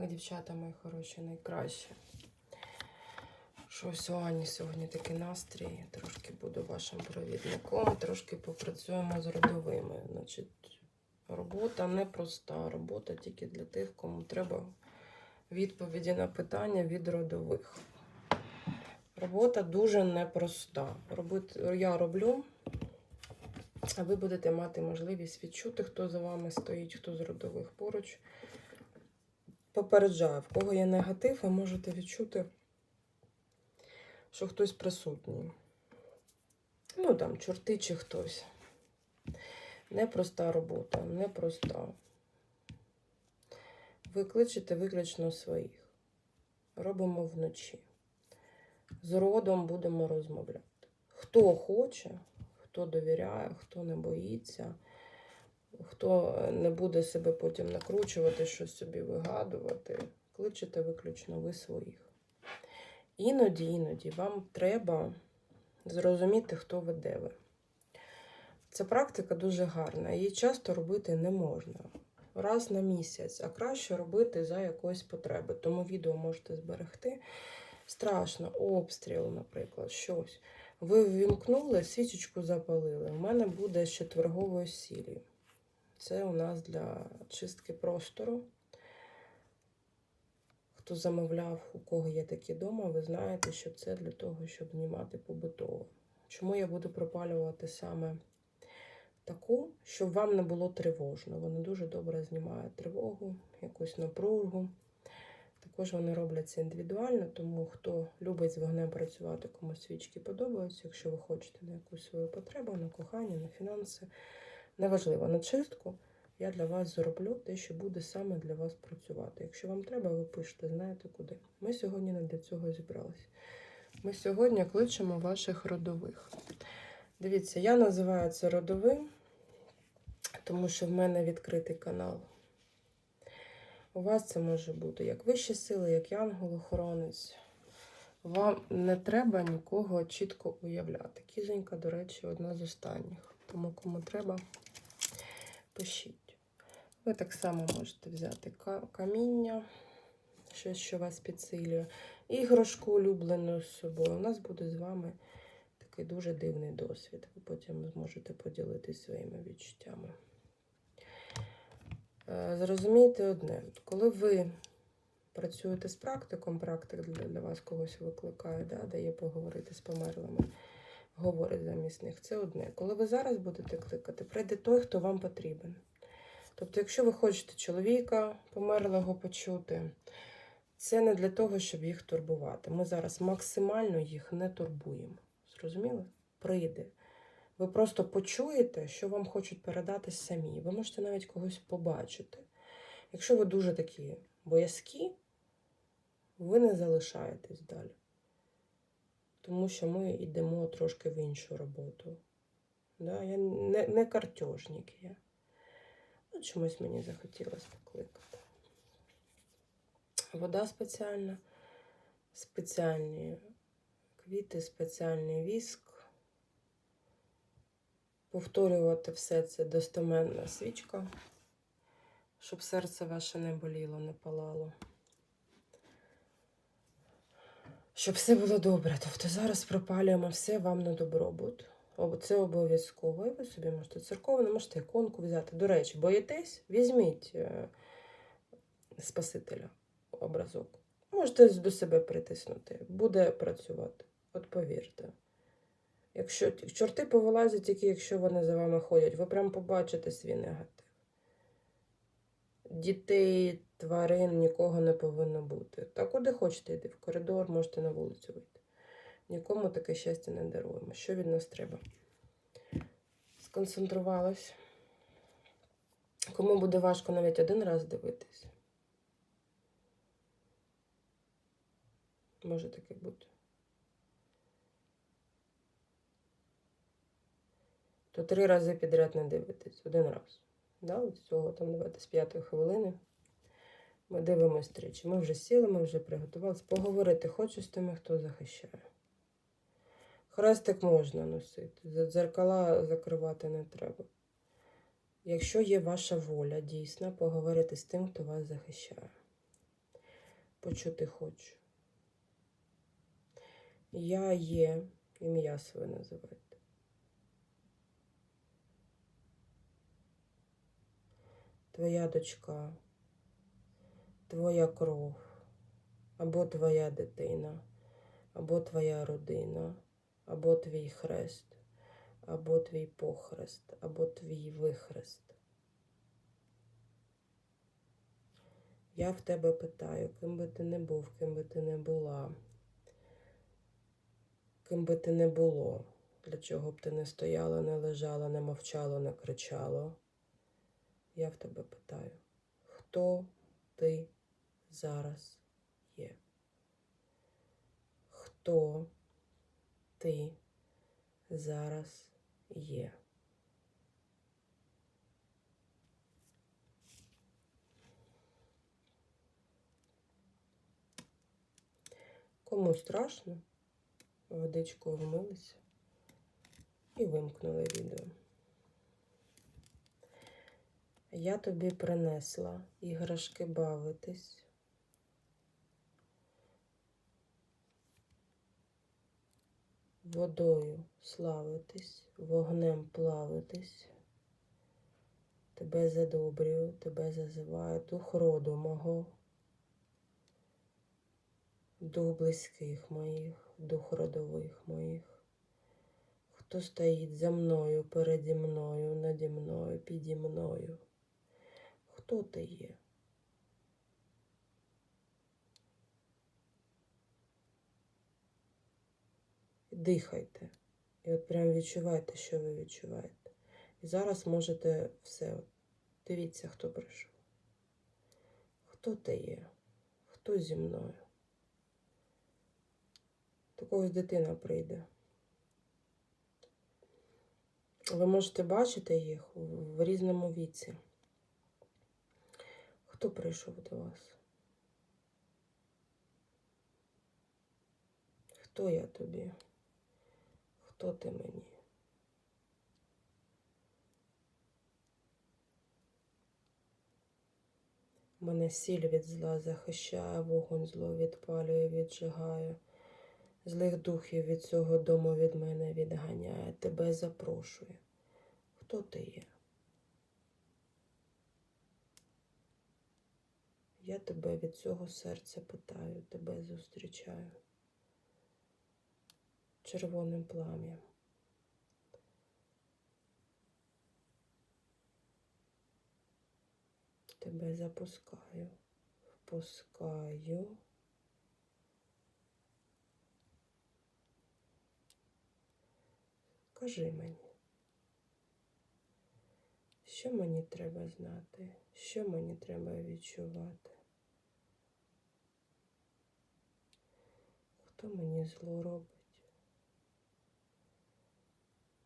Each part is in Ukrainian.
Так, дівчата мої хороші, найкраще. Щось у Ані сьогодні такий настрій. Трошки буду вашим провідником, трошки попрацюємо з родовими. Значить, робота непроста. Робота тільки для тих, кому треба відповіді на питання від родових. Робота дуже непроста. Робити, я роблю, а ви будете мати можливість відчути, хто за вами стоїть, хто з родових поруч. Попереджаю, в кого є негатив, ви можете відчути, що хтось присутній. Ну, там, чорти чи хтось. Непроста робота, непроста. Ви кличете виключно своїх. Робимо вночі. З родом будемо розмовляти. Хто хоче, хто довіряє, хто не боїться, хто не буде себе потім накручувати, щось собі вигадувати, кличете виключно ви своїх. Іноді, іноді вам треба зрозуміти, хто ви де ви. Ця практика дуже гарна, її часто робити не можна. Раз на місяць, а краще робити за якоїсь потреби. Тому відео можете зберегти. Страшно, обстріл, наприклад, щось. Ви ввімкнули, свічечку запалили. У мене буде з четверговою сіллю. Це у нас для чистки простору. Хто замовляв, у кого є такі дома, ви знаєте, що це для того, щоб знімати побутово. Чому я буду пропалювати саме таку, щоб вам не було тривожно. Вони дуже добре знімають тривогу, якусь напругу. Також вони роблять це індивідуально, тому хто любить з вогнем працювати, кому свічки подобаються, якщо ви хочете на якусь свою потребу, на кохання, на фінанси, неважливо, на чистку, я для вас зроблю те, що буде саме для вас працювати. Якщо вам треба, ви пишете, знаєте куди. Ми сьогодні не для цього зібралися. Ми сьогодні кличемо ваших родових. Дивіться, я називаю це родовим, тому що в мене відкритий канал. У вас це може бути як вищі сили, як янгол-охоронець. Вам не треба нікого чітко уявляти. Кізонька, до речі, одна з останніх. Тому кому треба, пишіть. Ви так само можете взяти каміння, щось, що вас підсилює, іграшку улюблену з собою. У нас буде з вами такий дуже дивний досвід. Ви потім зможете поділитися своїми відчуттями. Е, Зрозумійте одне, коли ви працюєте з практиком, практик для вас когось викликає, да, дає поговорити з померлими, говорить замість них. Це одне. Коли ви зараз будете кликати, прийде той, хто вам потрібен. Тобто, якщо ви хочете чоловіка померлого почути, це не для того, щоб їх турбувати. Ми зараз максимально їх не турбуємо. Зрозуміли? Прийде. Ви просто почуєте, що вам хочуть передати самі. Ви можете навіть когось побачити. Якщо ви дуже такі боязкі, ви не залишаєтесь далі. Тому що ми йдемо трошки в іншу роботу. Да? Я не, не картежник я. От чомусь мені захотілося покликати. Вода спеціальна, спеціальні квіти, спеціальний віск. Повторювати все це достеменна свічка, щоб серце ваше не боліло, не палало. Щоб все було добре. Тобто зараз пропалюємо все вам на добробут. Це обов'язково. Ви собі можете церковну, можете іконку взяти. До речі, боїтесь? Візьміть е, Спасителя образок. Можете до себе притиснути. Буде працювати. От повірте. Якщо чорти повилазять тільки, якщо вони за вами ходять, ви прям побачите свій негатив. Дітей, тварин нікого не повинно бути. Та куди хочете йти, в коридор, можете на вулицю вийти. Нікому таке щастя не даруємо. Що від нас треба? Сконцентрувалась. Кому буде важко навіть один раз дивитись? Може таке бути. то три рази підряд не дивитесь. Один раз. Да? От цього там давайте з п'ятої хвилини. Ми дивимося тричі. Ми вже сіли, ми вже приготувалися. Поговорити хочу з тими, хто захищає. Хрестик можна носити. Дзеркала закривати не треба. Якщо є ваша воля, дійсно, поговорити з тим, хто вас захищає. почути хочу. Я є, ім'я своє називайте. Твоя дочка, твоя кров, або твоя дитина, або твоя родина, або твій хрест, або твій похрест, або твій вихрест. Я в тебе питаю, ким би ти не був, ким би ти не була, ким би ти не було, для чого б ти не стояла, не лежала, не мовчала, не кричало. Я в тебе питаю, хто ти зараз є? Хто ти зараз є? Кому страшно, водичкою вмилися і вимкнули відео. Я тобі принесла іграшки бавитись. Водою славитись, вогнем плавитись. Тебе задобрюю, тебе зазиваю, дух роду мого, дух близьких моїх, дух родових моїх, хто стоїть за мною, переді мною, наді мною, піді мною. Хто ти є? Дихайте. І от прям відчувайте, що ви відчуваєте. І зараз можете все. Дивіться, хто прийшов. Хто ти є? Хто зі мною? До когось дитина прийде. Ви можете бачити їх в різному віці. Хто прийшов до вас? Хто я тобі? Хто ти мені? Мене сіль від зла захищає, вогонь зло відпалює, віджигає. Злих духів від цього дому від мене відганяє, тебе запрошує. Хто ти є? Я тебе від цього серця питаю, тебе зустрічаю червоним плам'ям. Тебе запускаю, впускаю. Кажи мені, що мені треба знати, що мені треба відчувати? Хто мені зло робить?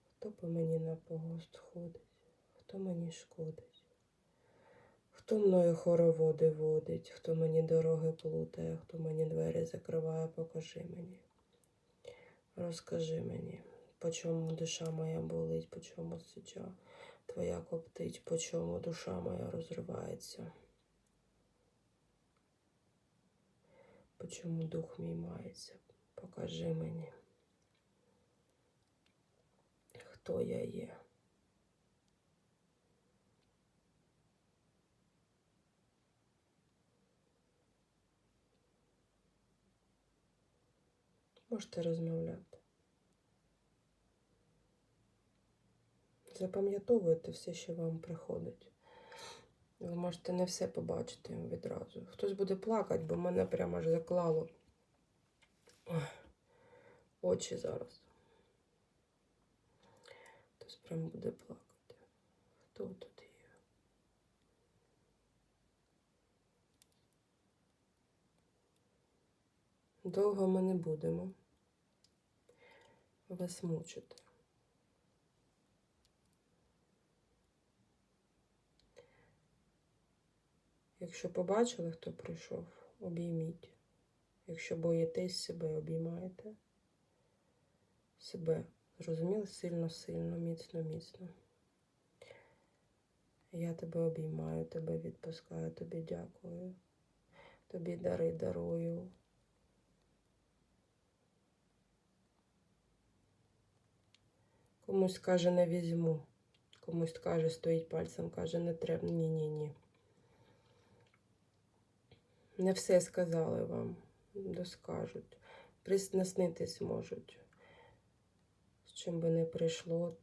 Хто по мені на погост ходить? Хто мені шкодить? Хто мною хороводи водить, хто мені дороги плутає, хто мені двері закриває, покажи мені. Розкажи мені, по чому душа моя болить, по чому сича твоя коптить, по чому душа моя розривається. По чому дух мій мається, покажи мені, хто я є. Можете розмовляти. Запам'ятовуйте все, що вам приходить. Ви можете не все побачити відразу. Хтось буде плакати, бо мене прямо аж заклало очі зараз. Хтось прямо буде плакати. Хто тут є? Довго ми не будемо вас мучити. Якщо побачили, хто прийшов, обійміть. Якщо боїтесь себе, обіймаєте себе. Зрозуміли? Сильно, сильно, міцно, міцно. Я тебе обіймаю, тебе відпускаю, тобі дякую. Тобі дари дарую. Комусь каже, не візьму. Комусь каже, стоїть пальцем, каже, не треба. Ні, ні, ні. Не все сказали вам, доскажуть. Приснаститись можуть. З чим би не прийшло,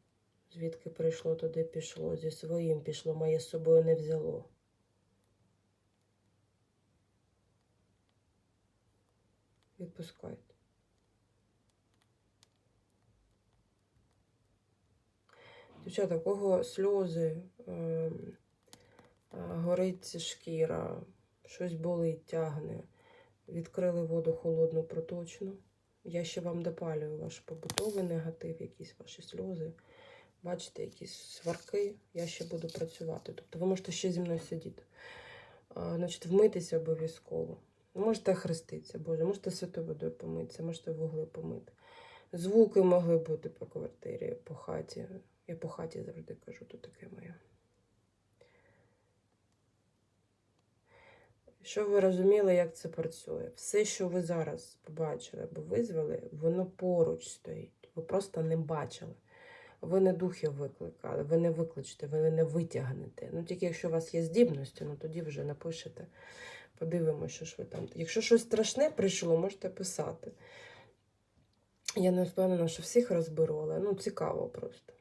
звідки прийшло, туди пішло. Зі своїм пішло, моє з собою не взяло. Відпускайте. Дівчата, в кого сльози, ем, горить шкіра, щось болить, тягне. Відкрили воду холодну, проточну. Я ще вам допалюю ваш побутовий негатив, якісь ваші сльози. Бачите, якісь сварки, я ще буду працювати. Тобто ви можете ще зі мною сидіти. А, значить, вмитися обов'язково. Можете хреститися, Боже, можете святою водою помитися, можете вугли помити. Звуки могли бути по квартирі, по хаті. Я по хаті завжди кажу, то таке моє. Щоб ви розуміли, як це працює. Все, що ви зараз побачили або визвали, воно поруч стоїть. Ви просто не бачили. Ви не духів викликали, ви не викличете, ви не витягнете. Ну, тільки якщо у вас є здібності, ну тоді вже напишете. Подивимося, що ж ви там. Якщо щось страшне прийшло, можете писати. Я не впевнена, що всіх розберу, але ну, цікаво просто.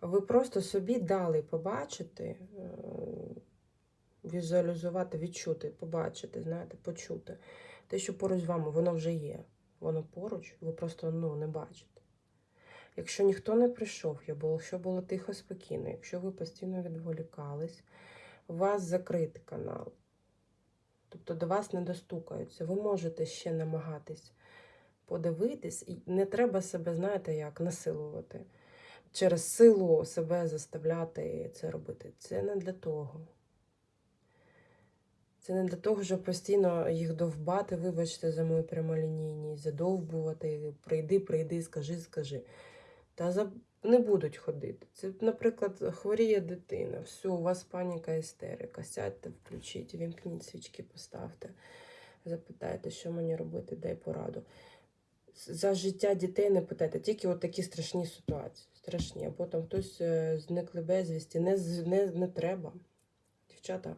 Ви просто собі дали побачити, е, візуалізувати, відчути, побачити, знаєте, почути. Те, що поруч з вами, воно вже є. Воно поруч, ви просто ну, не бачите. Якщо ніхто не прийшов, якщо було тихо, спокійно, якщо ви постійно відволікались, у вас закритий канал. Тобто до вас не достукаються. Ви можете ще намагатись подивитись, і не треба себе, знаєте, як насилувати. Через силу себе заставляти це робити. Це не для того. Це не для того, щоб постійно їх довбати, вибачте, за мою прямолінійність, задовбувати, прийди, прийди, скажи, скажи. Та за... не будуть ходити. Це, наприклад, хворіє дитина, все, у вас паніка, істерика. Сядьте, включіть, вімкніть свічки, поставте, запитайте, що мені робити, дай пораду. За життя дітей не питайте, тільки от такі страшні ситуації. Страшні. А потім хтось е, зникли безвісті. Не, не, не треба. Дівчата,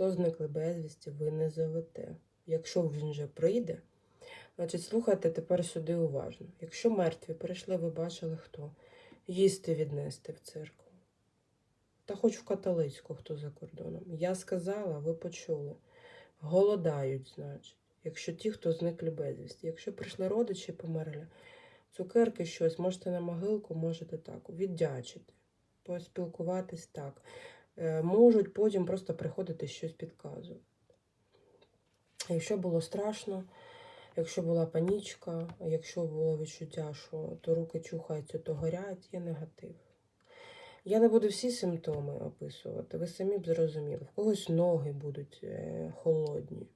хто зникли безвісті, ви не зовете. Якщо він вже прийде, значить слухайте тепер сюди уважно. Якщо мертві прийшли, ви бачили хто. Їсти віднести в церкву. Та хоч в католицьку, хто за кордоном. Я сказала, ви почули. Голодають, значить. Якщо ті, хто зникли безвісті. Якщо прийшли родичі, померли, цукерки щось, можете на могилку, можете так, віддячити, поспілкуватись так. Е, Можуть потім просто приходити щось підказувати. Якщо було страшно, якщо була панічка, якщо було відчуття, що то руки чухаються, то горять, є негатив. Я не буду всі симптоми описувати, ви самі б зрозуміли. В когось ноги будуть е, холодні,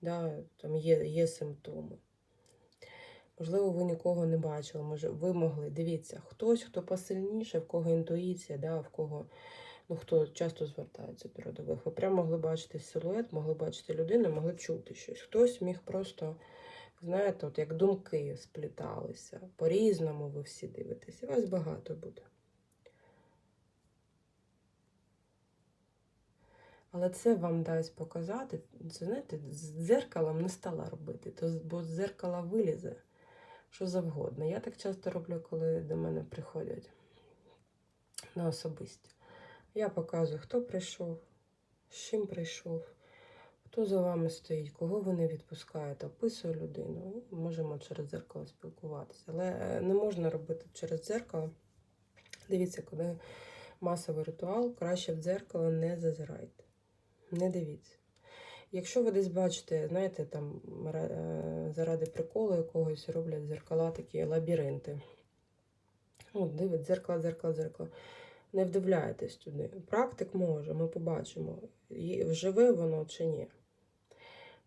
да, там є, є симптоми. Можливо, ви нікого не бачили, може, ви могли. Дивіться, хтось, хто посильніше, в кого інтуїція, да, в кого ну, хто часто звертається до родових. Ви прямо могли бачити силует, могли бачити людину, могли чути щось. Хтось міг просто, знаєте, от як думки спліталися. По-різному ви всі дивитесь, і вас багато буде. Але це вам дасть показати, це, знаєте, з дзеркалом не стала робити, то, бо з дзеркала вилізе що завгодно. Я так часто роблю, коли до мене приходять на особисті. Я показую, хто прийшов, з чим прийшов, хто за вами стоїть, кого ви не відпускаєте, описую людину. Можемо через дзеркало спілкуватися. Але е, не можна робити через дзеркало. Дивіться, коли масовий ритуал, краще в дзеркало не зазирайте. Не дивіться. Якщо ви десь бачите, знаєте, там заради приколу якогось роблять зеркала такі лабіринти. Ну, дивить, дзеркало, дзеркало, дзеркало. Не вдивляйтесь туди. Практик може, ми побачимо, живе воно чи ні.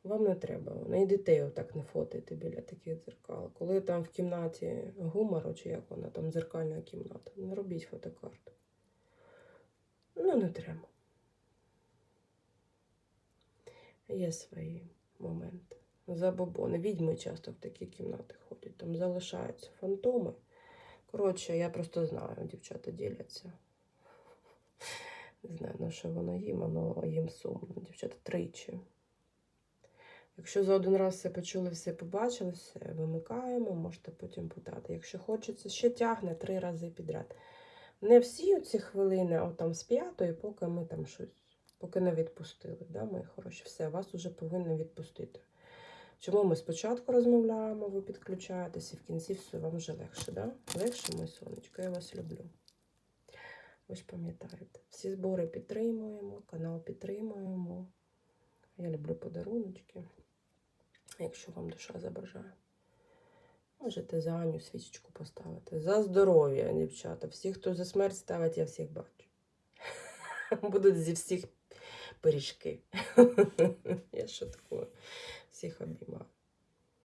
Вам не треба. І дітей отак не фотайте біля таких дзеркал. Коли там в кімнаті гумору, чи як вона, там дзеркальна кімната, не робіть фотокарту. Ну, не треба. Є свої моменти. Забобони. Відьми часто в такі кімнати ходять. Там залишаються фантоми. Коротше, я просто знаю, дівчата діляться. Не знаю, на що воно їм, воно їм сумно. Дівчата тричі. Якщо за один раз все почули, все побачили, все вимикаємо, можете потім питати. Якщо хочеться, ще тягне три рази підряд. Не всі ці хвилини, а там з п'ятої, поки ми там щось, поки не відпустили. Да, мої хороші, все, вас вже повинні відпустити. Чому ми спочатку розмовляємо, ви підключаєтесь, і в кінці все вам вже легше, да? Легше, моє сонечко, я вас люблю. Ви ж пам'ятаєте, всі збори підтримуємо, канал підтримуємо. Я люблю подаруночки. Якщо вам душа забажає. Можете за Аню свічечку поставити. За здоров'я, дівчата. Всі, хто за смерть ставить, я всіх бачу. Будуть зі всіх пиріжки. Я що таке? Всіх обіймаю.